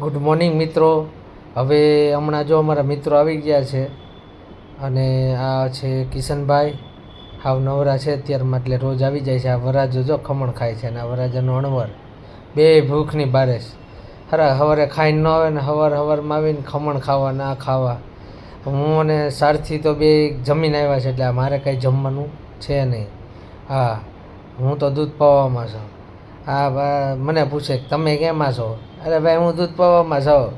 Good morning મિત્રો. હવે હમણાં જો અમારા મિત્રો આવી ગયા છે અને આ છે કિશનભાઈ. હાવ નવરા છે અત્યારમાં એટલે રોજ આવી જાય છે. આ વરાજો જો ખમણ ખાય છે અને આ વરાજાનો અણવર બે ભૂખની બારેશ હરા સવારે ખાઈને ન આવે ને સવાર સવારમાં આવીને ખમણ ખાવા, ના ખાવા. હું અને સારથી તો બે જમીન આવ્યા છે, એટલે મારે કાંઈ જમવાનું છે નહીં. હા, હું તો દૂધ પાવામાં છું. હા મને પૂછે તમે કેમાં છો? અરે ભાઈ, હું દૂધ પવામાં છું.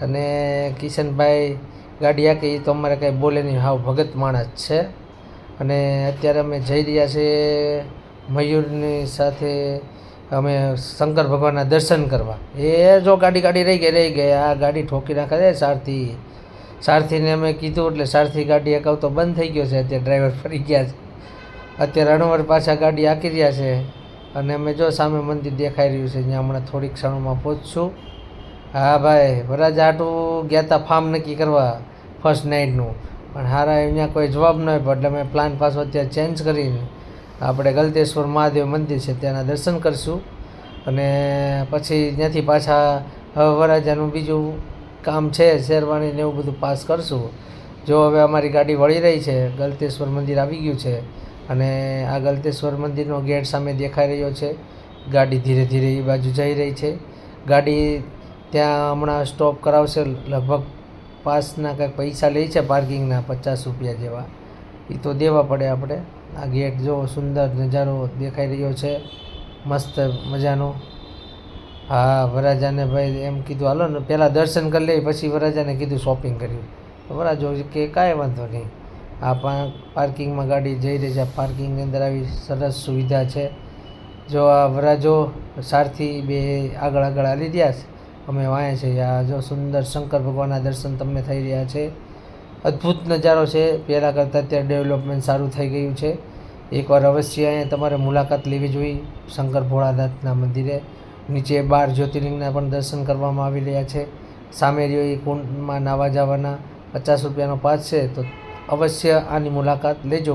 અને કિશનભાઈ ગાડી એ તો અમારે કંઈ બોલે નહીં, હાવ ભગત માણસ છે. અને અત્યારે અમે જઈ રહ્યા છીએ મયુરની સાથે, અમે શંકર ભગવાનના દર્શન કરવા. એ જો ગાડી ગાડી રહી ગઈ રહી ગઈ, આ ગાડી ઠોકી નાખે છે સારથી. સારથીને અમે કીધું, એટલે સારથી ગાડી અકાવતો બંધ થઈ ગયો છે, અત્યારે ડ્રાઈવર ફરી ગયા છે. અત્યારે અણવર પાછા ગાડી આંકી રહ્યા છે. અને અમે જો સામે મંદિર દેખાઈ રહ્યું છે ત્યાં હમણાં થોડીક ક્ષણોમાં પહોંચશું. હા ભાઈ, વરાજા આટું ગયા હતા ફાર્મ નક્કી કરવા ફર્સ્ટ નાઇટનું પણ હારા અહીંયા કોઈ જવાબ ન આપ્યો, એટલે અમે પ્લાન પાછો અત્યારે ચેન્જ કરીને આપણે ગલતેશ્વર મહાદેવ મંદિર છે, ત્યાંના દર્શન કરીશું. અને પછી ત્યાંથી પાછા હવે વરાજાનું બીજું કામ છે, શેરવાણી ને એવું બધું પાસ કરશું. જો હવે અમારી ગાડી વળી રહી છે, ગલતેશ્વર મંદિર આવી ગયું છે અને આ ગલતેશ્વર મંદિરનો ગેટ સામે દેખાઈ રહ્યો છે. ગાડી ધીરે ધીરે એ બાજુ જઈ રહી છે. ગાડી ત્યાં હમણાં સ્ટોપ કરાવશે, લગભગ પાસના કંઈક પૈસા લે છે પાર્કિંગના પચાસ રૂપિયા જેવા. એ તો દેવા પડે આપણે. આ ગેટ જો સુંદર નજારો દેખાઈ રહ્યો છે. મસ્ત મજાનો. હા વરાજાને ભાઈ એમ કીધું, હાલો ને, પહેલાં દર્શન કરી લઈ પછી વરાજાને કીધું શોપિંગ કર્યું. વરાજો કે, કાંઈ વાંધો નહીં. આ પાર્કિંગમાં ગાડી જઈ રહી છે. પાર્કિંગની અંદર આવી સરસ સુવિધા છે. જો આ વરાજો સારથી બે આગળ આગળ હાલી રહ્યા છે. અમે વાંયા છીએ. આ જો સુંદર શંકર ભગવાનના દર્શન તમને થઈ રહ્યા છે. અદ્ભુત નજારો છે. પહેલાં કરતાં અત્યારે ડેવલપમેન્ટ સારું થઈ ગયું છે. એકવાર અવશ્ય અહીંયા તમારે મુલાકાત લેવી જોઈએ શંકર ભોળાનાથના મંદિરે. નીચે બાર જ્યોતિર્લિંગના પણ દર્શન કરવામાં આવી રહ્યા છે. સામે રહ્યો એ કુંડમાં નાવા જવાના પચાસ રૂપિયાનો પાસ છે. તો અવશ્ય આની મુલાકાત લેજો.